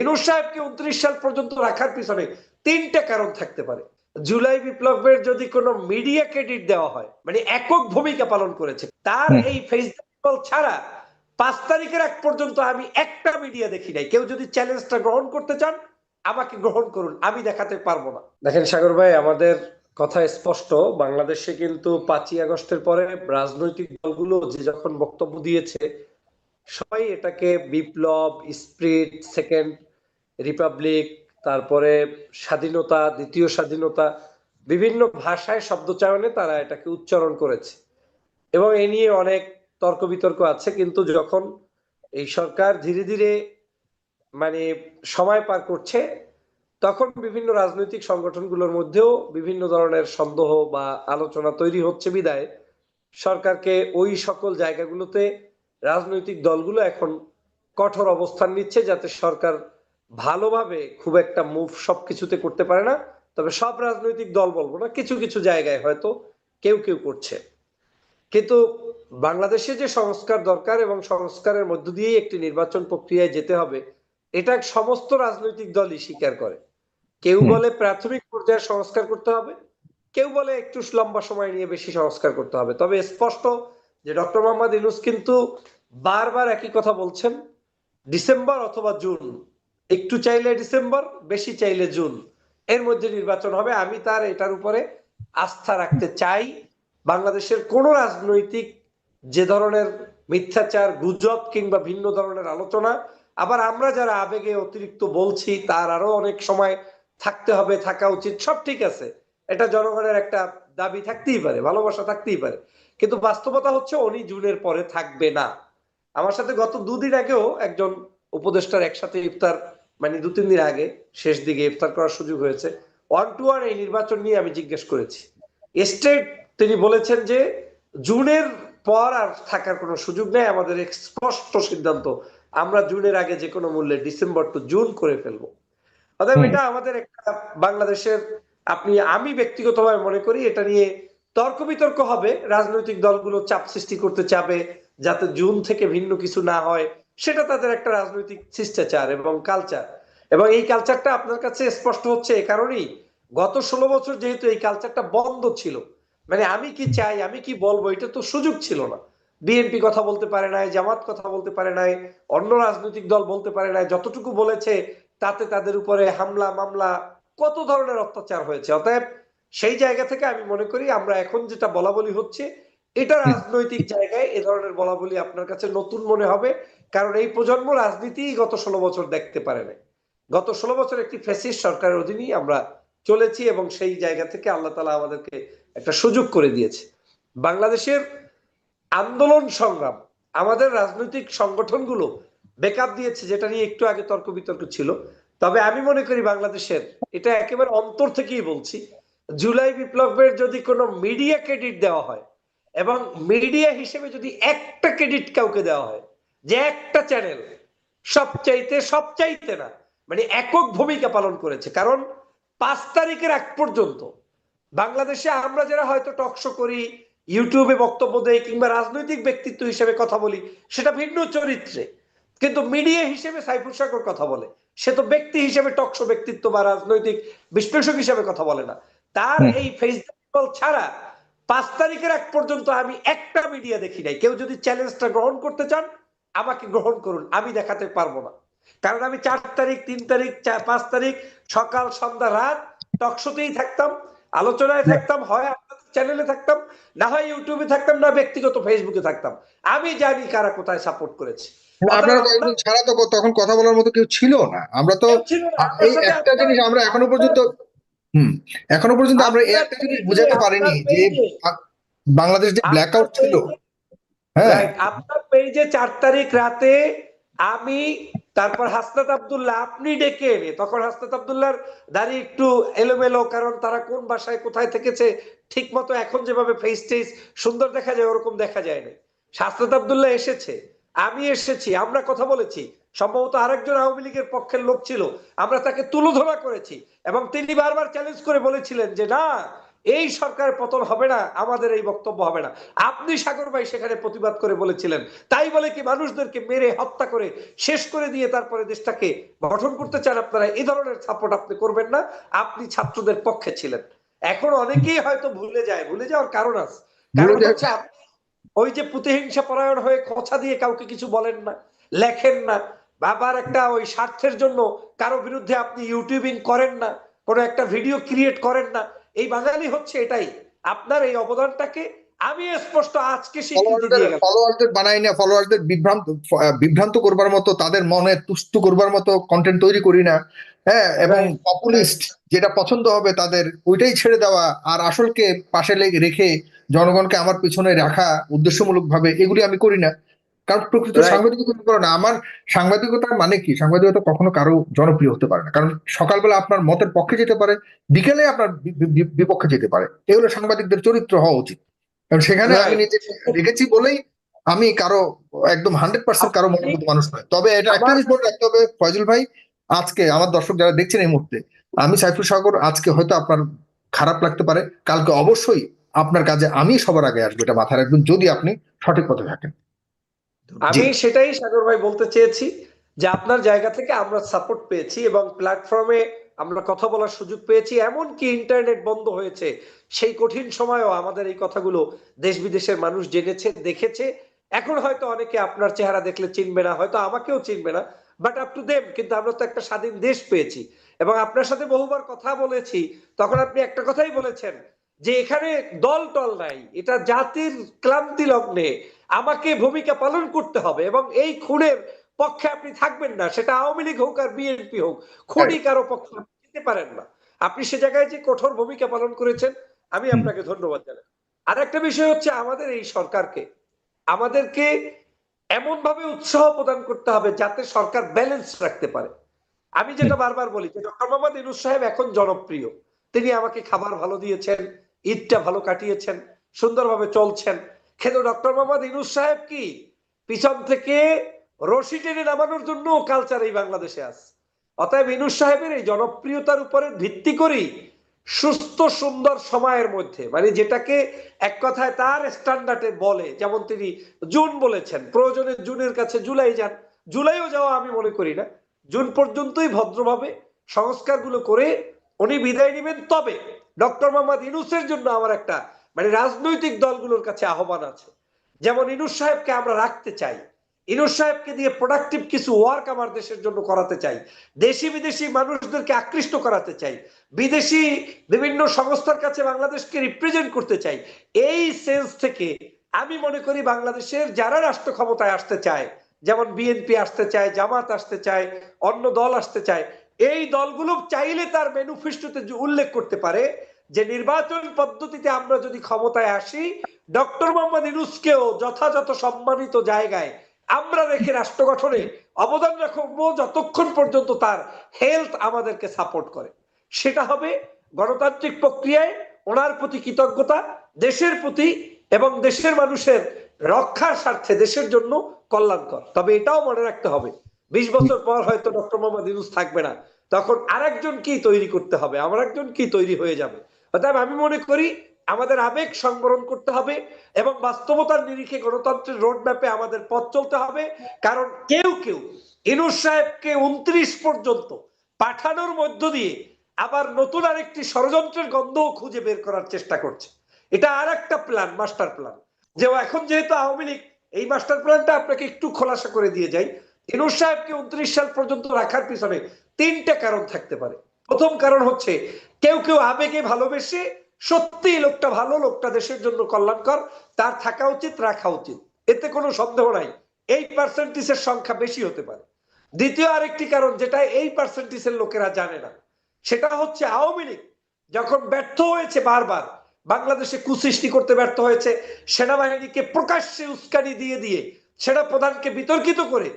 ইনুস সাহেবকে উনত্রিশ সাল পর্যন্ত রাখার পিছনে তিনটা কারণ থাকতে পারে। জুলাই বিপ্লবের যদি কোনো মিডিয়া ক্রেডিট দেওয়া হয় মানে একক ভূমিকা পালন করেছে তার এই ফেসবুক ছাড়া পাঁচ তারিখের আগ পর্যন্ত আমি একটা মিডিয়া দেখি নাই। কেউ যদি চ্যালেঞ্জটা গ্রহণ করতে চান আমাকে গ্রহণ করুন আমি দেখাতে পারব না। দেখেন সাগর ভাই আমাদের কথা স্পষ্ট বাংলাদেশে কিন্তু পাঁচই আগস্টের পরে রাজনৈতিক দলগুলো যে যখন বক্তব্য দিয়েছে সবাই এটাকে বিপ্লব স্প্রিট সেকেন্ড রিপাবলিক, তারপরে স্বাধীনতা, দ্বিতীয় স্বাধীনতা, বিভিন্ন ভাষায় শব্দচয়নে তারা এটাকে উচ্চারণ করেছে। এবং এ নিয়ে অনেক তর্ক বিতর্ক আছে, কিন্তু যখন এই সরকার ধীরে ধীরে মানে সময় পার করছে, তখন বিভিন্ন রাজনৈতিক সংগঠনগুলোর মধ্যেও বিভিন্ন ধরনের সন্দেহ বা আলোচনা তৈরি হচ্ছে বিদায়। সরকারকে ওই সকল জায়গাগুলোতে রাজনৈতিক দলগুলো এখন কঠোর অবস্থান নিচ্ছে, যাতে সরকার ভালোভাবে খুব একটা মুভ সবকিছুতে করতে পারে না তবে সব রাজনৈতিক দল বলব না কিছু কিছু জায়গায় হয়তো কেউ কেউ করছে। কিন্তু বাংলাদেশে যে সংস্কার দরকার এবং সংস্কারের মধ্য দিয়েই একটি নির্বাচন প্রক্রিয়ায় যেতে হবে এটা সমস্ত রাজনৈতিক দলই স্বীকার করে। কেউ বলে প্রাথমিক পর্যায়ে সংস্কার করতে হবে কেউ বলে একটু লম্বা সময় নিয়ে বেশি সংস্কার করতে হবে। তবে স্পষ্ট যে ডক্টর মোহাম্মদ ইউনুস কিন্তু বারবার একই কথা বলছেন ডিসেম্বর অথবা জুন একটু চাইলে ডিসেম্বর, বেশি চাইলে জুন। এর মধ্যে নির্বাচন হবে। আমি তার এটার উপরে আস্থা রাখতে চাই। বাংলাদেশের কোন রাজনৈতিক যে ধরনের মিথ্যাচার, গুজব কিংবা ভিন্ন ধরনের আলোচনা, আবার আমরা যারা আবেগে অতিরিক্ত বলছি, তার আরও অনেক সময় থাকতে হবে, থাকা উচিত, সব ঠিক আছে। এটা জনগণের একটা দাবি থাকতেই পারে, ভালোবাসা থাকতেই পারে। কিন্তু বাস্তবতা হচ্ছে উনি জুনের পরে থাকবে না। আমার সাথে গত দুদিন আগেও একজন উপদেষ্টার একসাথে ইফতার মানে দু তিন দিন আগে শেষ দিকে ইফতার করার সুযোগ হয়েছে। ওয়ান টু ওয়ান এই নির্বাচন নিয়ে আমি জিজ্ঞেস করেছি। স্টেট তিনি বলেছেন যে জুনের পর আর থাকার কোনো সুযোগ নেই। আমাদের এক স্পষ্ট সিদ্ধান্ত আমরা জুনের আগে যে কোনো মূল্যে ডিসেম্বর টু জুন করে ফেলব। অতএব এটা আমাদের একটা বাংলাদেশের আপনি আমি ব্যক্তিগতভাবে মনে করি এটা নিয়ে তর্ক বিতর্ক হবে। রাজনৈতিক দলগুলো চাপ সৃষ্টি করতে চাবে যাতে জুন থেকে ভিন্ন কিছু না হয়। সেটা তাদের একটা রাজনৈতিক শিষ্টাচার এবং কালচার এবং এই কালচারটা আপনার কাছে স্পষ্ট হচ্ছে এ কারণেই। গত ষোলো বছর যেহেতু এই কালচারটা বন্ধ ছিল মানে আমি কি চাই, আমি কি বলব, এটা তো সুযোগ ছিল না। বিএনপি কথা বলতে পারে নাই, জামাত কথা বলতে পারে নাই, অন্য রাজনৈতিক দল বলতে পারে নাই, যতটুকু বলেছে তাতে তাদের উপরে হামলা, মামলা, কত ধরনের অত্যাচার হয়েছে। অতএব সেই জায়গা থেকে আমি মনে করি আমরা এখন যেটা বলা বলি হচ্ছে এটা রাজনৈতিক জায়গায় এ ধরনের বলা বলি আপনার কাছে নতুন মনে হবে, কারণ এই প্রজন্ম রাজনীতি গত ষোলো বছর দেখতে পারে নাই। গত ষোলো বছর একটি ফেসিস্ট সরকারের অধীনেই আমরা চলেছি এবং সেই জায়গা থেকে আল্লাহ তালা আমাদেরকে একটা সুযোগ করে দিয়েছে। বাংলাদেশের আন্দোলন সংগ্রাম, আমাদের রাজনৈতিক সংগঠনগুলো বেকআপ দিয়েছে, যেটা নিয়ে একটু আগে তর্ক বিতর্ক ছিল। তবে আমি মনে করি বাংলাদেশের, এটা একেবারে অন্তর থেকেই বলছি, জুলাই বিপ্লবের যদি কোনো মিডিয়া ক্রেডিট দেওয়া হয় এবং মিডিয়া হিসেবে যদি একটা ক্রেডিট কাউকে দেওয়া হয় যে একটা চ্যানেল সবচাইতে সবচাইতে না মানে একক ভূমিকা পালন করেছে। কারণ পাঁচ তারিখের আগ পর্যন্ত বাংলাদেশে আমরা যারা হয়তো টকশো করি ইউটিউবে বক্তব্য দেই কিংবা রাজনৈতিক ব্যক্তিত্ব হিসেবে কথা বলি সেটা ভিন্ন চরিত্রে। কিন্তু মিডিয়া হিসেবে সাইফুল সাগর কথা বলে। সে তো ব্যক্তি হিসেবে টকশো ব্যক্তিত্ব বা রাজনৈতিক বিশ্লেষক হিসেবে কথা বলে না। তার এই ফেসবুক ছাড়া পাঁচ তারিখের এক পর্যন্ত আমি একটা মিডিয়া দেখি নাই। কেউ যদি চ্যালেঞ্জটা গ্রহণ করতে চান আমাকে গ্রহণ করুন আমি দেখাতে পারব না। কারণ আমি চার তারিখ তিন তারিখ পাঁচ তারিখ সকাল সন্ধ্যা রাত টকশোতেই থাকতাম আলোচনায় থাকতাম হয় আপনাদের চ্যানেলে থাকতাম না হয় ইউটিউবে থাকতাম না ব্যক্তিগত ফেসবুকে থাকতাম। আমি জানি কারা কোথায় সাপোর্ট করেছে। আপনারা ছাড়া তো তখন কথা বলার মতো কেউ ছিল না। আমরা তো একটা জিনিস আমরা এখনও পর্যন্ত হুম এখনও পর্যন্ত আমরা এই একটা জিনিস বুঝাতে পারিনি যে বাংলাদেশ যে ব্ল্যাক আউট ছিল হ্যাঁ। আপনার পেজে চার তারিখ রাতে আমি তারপর হাসনাত আব্দুল্লাহ আপনি ডেকে এনে তখন হাসনাত আব্দুল্লাহর দাড়ি একটু এলোমেলো কারণ তারা কোন বাসায় কোথায় থেকেছে ঠিক মতো এখন যেভাবে ফেস টেস সুন্দর দেখা যায় ওরকম দেখা যায় না হাসনাত আব্দুল্লাহ এসেছে আমি এসেছি আমরা কথা বলেছি সম্ভবত আরেকজন আওয়ামী লীগের পক্ষের লোক ছিল। আমরা তাকে তুলোধনা করেছি এবং তিনি বারবার চ্যালেঞ্জ করে বলেছিলেন যে না এই সরকারের পতন হবে না আমাদের এই বক্তব্য হবে না। আপনি সাগর ভাই সেখানে প্রতিবাদ করে বলেছিলেন। তাই বলে কি মানুষদেরকে মেরে হত্যা করে শেষ করে দিয়ে তারপরে দেশটাকে গঠন করতে চান আপনারা এই ধরনের সাপোর্ট আপনি করবেন না। আপনি ছাত্রদের পক্ষে ছিলেন। এখন অনেকেই হয়তো ভুলে যায়। ভুলে যাওয়ার কারণ আছে। কারণ হচ্ছে ওই যে প্রতিহিংসা পরায়ণ হয়ে কথা দিয়ে কাউকে কিছু বলেন না। লেখেন না। বাবার একটা ওই স্বার্থের জন্য কারও বিরুদ্ধে আপনি ইউটিউবিং করেন না কোনো একটা ভিডিও ক্রিয়েট করেন না। এই বাঙালি হচ্ছে এটাই। আপনার এই অবদানটাকে আমি স্পষ্ট আজকে ফলোয়ারদের বানাই না ফলোয়ারদের বিভ্রান্ত বিভ্রান্ত করবার মতো তাদের মনে তুষ্ট করবার মতো কন্টেন্ট তৈরি করি না। হ্যাঁ এবং পপুলিস্ট যেটা পছন্দ হবে তাদের ওইটাই ছেড়ে দেওয়া আর আসলকে পাশে রেখে জনগণকে আমার পিছনে রাখা উদ্দেশ্যমূলক ভাবে এগুলি আমি করি না। কারণ প্রকৃত সাংবাদিকতা করো না। আমার সাংবাদিকতার মানে কি? সাংবাদিকতা কখনো কারও জনপ্রিয় হতে পারে না। কারণ সকালবেলা আপনার মতের পক্ষে যেতে পারে বিকেলে আপনার বিপক্ষে যেতে পারে। এগুলো সাংবাদিকদের চরিত্র হওয়া উচিত। কারণ সেখানে আমি নিজে রেখেছি বলেই আমি কারও একদম হান্ড্রেড পার্সেন্ট কারও মতো মানুষ নয়। তবে এটা একটা জিনিস বলে রাখতে হবে ফয়জুল ভাই। আজকে আমার দর্শক যারা দেখছেন এই মুহূর্তে আমি সাইফুল সাগর আজকে হয়তো আপনার খারাপ লাগতে পারে। কালকে অবশ্যই আপনার কাজে আমি সবার আগে আসব এটা মাথায় রাখবেন যদি আপনি সঠিক পথে থাকেন। আমি সেটাই সাগর ভাই বলতে চেয়েছি যে আপনার জায়গা থেকে আমরা সাপোর্ট পেয়েছি এবং প্ল্যাটফর্মে আমরা কথা বলার সুযোগ পেয়েছি এমনকি ইন্টারনেট বন্ধ হয়েছে। সেই কঠিন সময়ও আমাদের এই কথাগুলো দেশ বিদেশের মানুষ জেনেছে দেখেছে। এখন হয়তো অনেকে আপনার চেহারা দেখলে চিনবে না হয়তো আমাকেও চিনবে না বাট আপ টু দেম কিন্তু আমরা তো একটা স্বাধীন দেশ পেয়েছি। এবং আপনার সাথে বহুবার কথা বলেছি তখন আপনি একটা কথাই বলেছেন যে এখানে দল টল নাই এটা জাতির ক্লান্তি লগ্নে। আমাকে ভূমিকা পালন করতে হবে এবং এই খুনের পক্ষে আপনি থাকবেন না সেটা আওয়ামী লীগ হোক আর বিএনপি হোক খুনই কারও পক্ষে যেতে পারেন না। আপনি সে জায়গায় যে কঠোর ভূমিকা পালন করেছেন আমি আপনাকে ধন্যবাদ জানাই। আর একটা বিষয় হচ্ছে আমাদের এই সরকারকে আমাদেরকে এমন ভাবে উৎসাহ প্রদান করতে হবে যাতে সরকার ব্যালেন্স রাখতে পারে। আমি যেটা বারবার বলি যে ডক্টর মোহাম্মদ ইনুস সাহেব এখন জনপ্রিয়। তিনি আমাকে খাবার ভালো দিয়েছেন ঈদটা ভালো কাটিয়েছেন সুন্দরভাবে চলছেন। কিন্তু ডক্টর মোহাম্মদ ইনুস সাহেব কি? পিছন থেকে রশি টেনে নামানোর জন্য কালচার এই বাংলাদেশে আছে। অতএব ইনুস সাহেবের এই জনপ্রিয়তার উপরে ভিত্তি করেই সুস্থ, সুন্দর সময়ের মধ্যে মানে যেটাকে এক কথায় তার স্ট্যান্ডার্ডে বলে, যেমন তিনি জুন বলেছেন, প্রয়োজনে জুনের কাছে জুলাই যান। জুলাইও যাওয়া আমি মনে করি না। জুন পর্যন্তই ভদ্রভাবে সংস্কারগুলো করে উনি বিদায় নেবেন। তবে ডক্টর মোহাম্মদ ইনুসের জন্য আমার একটা মানে রাজনৈতিক দলগুলোর কাছে আহ্বান আছে। যেমন ইনুস সাহেবকে আমরা রাখতে চাই। ইনুস সাহেবকে দিয়ে প্রোডাক্টিভ কিছু ওয়ার্ক আমার দেশের জন্য করাতে চাই। দেশি বিদেশি মানুষদেরকে আকৃষ্ট করাতে চাই। বিদেশি বিভিন্ন সংস্থার কাছে বাংলাদেশকে রিপ্রেজেন্ট করতে চাই। এই সেন্স থেকে আমি মনে করি বাংলাদেশের যারা রাষ্ট্র ক্ষমতায় আসতে চায়, যেমন বিএনপি আসতে চায়, জামাত আসতে চায়, অন্য দল আসতে চায়, এই দলগুলো চাইলে তার ম্যানিফেস্টোতে উল্লেখ করতে পারে যে নির্বাচন পদ্ধতিতে আমরা যদি ক্ষমতায় আসি, ডক্টর মোহাম্মদ ইনুসকেও যথাযথ সম্মানিত জায়গায় আমরা রেখে রাষ্ট্র গঠনে অবদান রাখব যতক্ষণ পর্যন্ত তার হেলথ আমাদেরকে সাপোর্ট করে। সেটা হবে গণতান্ত্রিক প্রক্রিয়ায় ওনার প্রতি কৃতজ্ঞতা, দেশের প্রতি এবং দেশের মানুষের রক্ষার স্বার্থে দেশের জন্য কল্যাণকর। তবে এটাও মনে রাখতে হবে, বিশ বছর পর হয়তো ডক্টর মোহাম্মদ ইউনুস থাকবে না, তখন আরেকজন কি তৈরি করতে হবে? আমার একজন কি তৈরি হয়ে যাবে? অতএব আমি মনে করি আমাদের আবেগ সংবরণ করতে হবে এবং বাস্তবতার নিরিখে গণতন্ত্রের রোড ম্যাপে আমাদের পথ চলতে হবে। কারণ কেউ কেউ ইনুস সাহেবকে উনত্রিশ পর্যন্ত পাঠানোর মধ্য দিয়ে আবার নতুন আরেকটি ষড়যন্ত্রের গন্ধও খুঁজে বের করার চেষ্টা করছে। এটা আর একটা প্ল্যান মাস্টার প্ল্যান যে এখন যেহেতু আওয়ামী লীগ, এই মাস্টার প্ল্যানটা আপনাকে একটু খোলাসা করে দিয়ে যাই। ইনুস সাহেবকে উনত্রিশ সাল পর্যন্ত রাখার পিছনে তিনটা কারণ থাকতে পারে। প্রথম কারণ হচ্ছে, কেউ কেউ আবেগে ভালোবেসে সত্যি লোকটা ভালো, লোকটা দেশের জন্য কল্যাণকর, তার থাকা উচিত, রাখা উচিত। এতে কোনো সন্দেহ নাই। এই পার্সেন্টেজের সংখ্যা বেশি হতে পারে। দ্বিতীয় আরেকটি কারণ যেটা এই পার্সেন্টেজের লোকেরা জানে না, সেটা হচ্ছে আওয়ামী লীগ যখন ব্যর্থ হয়েছে বারবার, বাংলাদেশে কুসৃষ্টি করতে ব্যর্থ হয়েছে, সেনাবাহিনীকে প্রকাশ্যে উস্কানি দিয়ে দিয়ে সেনা প্রধানকে বিতর্কিত করে,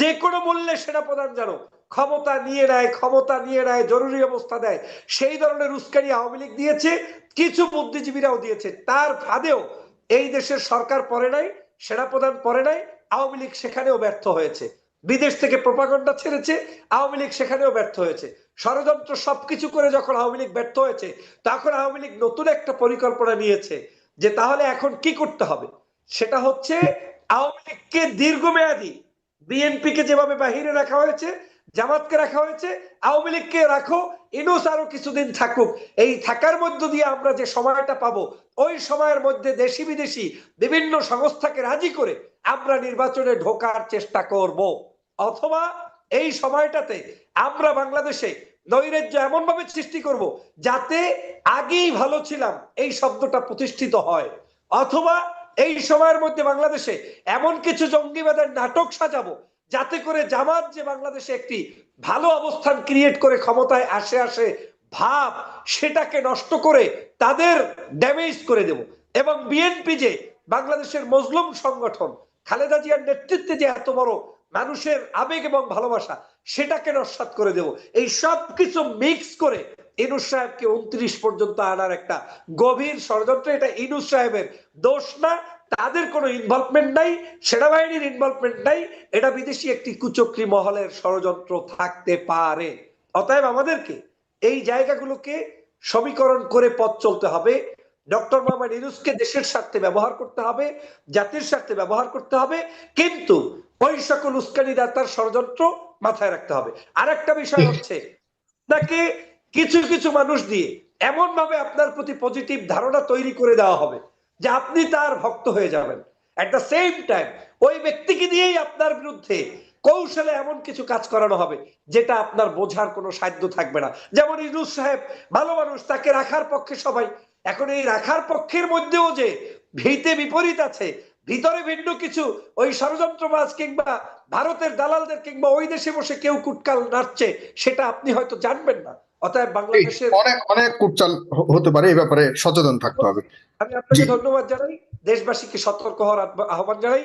যে কোনো মূল্যে সেনা প্রধান যেন ক্ষমতা নিয়ে নেয়, ক্ষমতা নিয়ে নেয়, জরুরি অবস্থা দেয়। সেই ধরনের উস্কানি আওয়ামী লীগ দিয়েছে, কিছু বুদ্ধিজীবীরাও দিয়েছে। তার ফাঁদেও এই দেশের সরকার পরে নাই, সেনাপ্রধান পরে নাই, আওয়ামী লীগ সেখানেও ব্যর্থ হয়েছে। বিদেশ থেকে প্রপাগন্ডা ছেড়েছে, আওয়ামী লীগ সেখানেও ব্যর্থ হয়েছে। ষড়যন্ত্র সবকিছু করে যখন আওয়ামী লীগ ব্যর্থ হয়েছে, তখন আওয়ামী লীগ নতুন একটা পরিকল্পনা নিয়েছে যে তাহলে এখন কি করতে হবে? সেটা হচ্ছে আওয়ামী লীগকে দীর্ঘমেয়াদী বিএনপি কে যেভাবে বাহিরে রাখা হয়েছে জামাতকে রাখা হয়েছে, আওয়ামী লীগকে রাখো, ইনুস আরও কিছুদিন থাকুক। এই থাকার মধ্য দিয়ে আমরা যে সময়টা পাবো, ওই সময়ের মধ্যে দেশি বিদেশি বিভিন্ন সংস্থাকে রাজি করে আমরা নির্বাচনে ঢোকার চেষ্টা করব। অথবা এই সময়টাতে আমরা বাংলাদেশে নৈরাজ্য এমন ভাবে সৃষ্টি করব যাতে আগেই ভালো ছিলাম, এই শব্দটা প্রতিষ্ঠিত হয়। অথবা এই সময়ের মধ্যে বাংলাদেশে এমন কিছু জঙ্গিবাদের নাটক সাজাবো যাতে করে জামাত যে বাংলাদেশে একটি ভালো অবস্থান ক্রিয়েট করে ক্ষমতায় আসে আসে ভাব সেটাকে নষ্ট করে তাদের ড্যামেজ করে দেব। এবং বিএনপি যে বাংলাদেশের মজলুম সংগঠন, খালেদা জিয়ার নেতৃত্বে যে এত বড় মানুষের আবেগ এবং ভালোবাসা, সেটাকে নস্বাত করে দেব। এই সব কিছু মিক্স করে ইনুস সাহেবকে উনত্রিশ পর্যন্ত আনার একটা গভীর ষড়যন্ত্র। এটা ইনুস সাহেবের দোষ না তাদের কোনো ইনভলভমেন্ট নাই, সেনাবাহিনীর ইনভলভমেন্ট নাই, এটা বিদেশি একটি কুচক্রি মহলের ষড়যন্ত্র থাকতে পারে। অতএব আমাদেরকে এই জায়গাগুলোকে সমীকরণ করে পথ চলতে হবে। ডক্টর মোহাম্মদ ইউনুসকে দেশের স্বার্থে ব্যবহার করতে হবে, জাতির স্বার্থে ব্যবহার করতে হবে, কিন্তু ওই সকল উস্কানিদাতার ষড়যন্ত্র মাথায় রাখতে হবে। আর একটা বিষয় হচ্ছে, আপনাকে কিছু কিছু মানুষ দিয়ে এমন ভাবে আপনার প্রতি পজিটিভ ধারণা তৈরি করে দেওয়া হবে। যে আপনি তার ভক্ত হয়ে যাবেন। অ্যাট দ্য সেম টাইম ওই ব্যক্তিকে দিয়েই আপনার বিরুদ্ধে কৌশলে এমন কিছু কাজ করানো হবে, যেটা আপনার বোঝার কোনো সাধ্য থাকবে না। যেমন ইনুস সাহেব, ভালো মানুষ, তাকে রাখার পক্ষে সবাই। এখন এই রাখার পক্ষের মধ্যেও যে ভিতে বিপরীত আছে ভিতরে ভিন্ন কিছু ওই ষড়যন্ত্রবাজ কিংবা ভারতের দালালদের কিংবা ওই দেশে বসে কেউ কুটকাল নাড়ছে সেটা আপনি হয়তো জানবেন না। অতএব বাংলাদেশের অনেক অনেক কুটচাল হতে পারে এই ব্যাপারে সচেতন থাকতে হবে। আমি আপনাকে ধন্যবাদ জানাই দেশবাসীকে সতর্ক হওয়ার আহ্বান জানাই।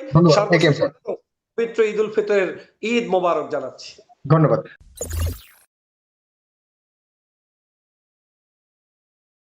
পবিত্র ঈদ উল ফিতরের ঈদ মোবারক জানাচ্ছি। ধন্যবাদ।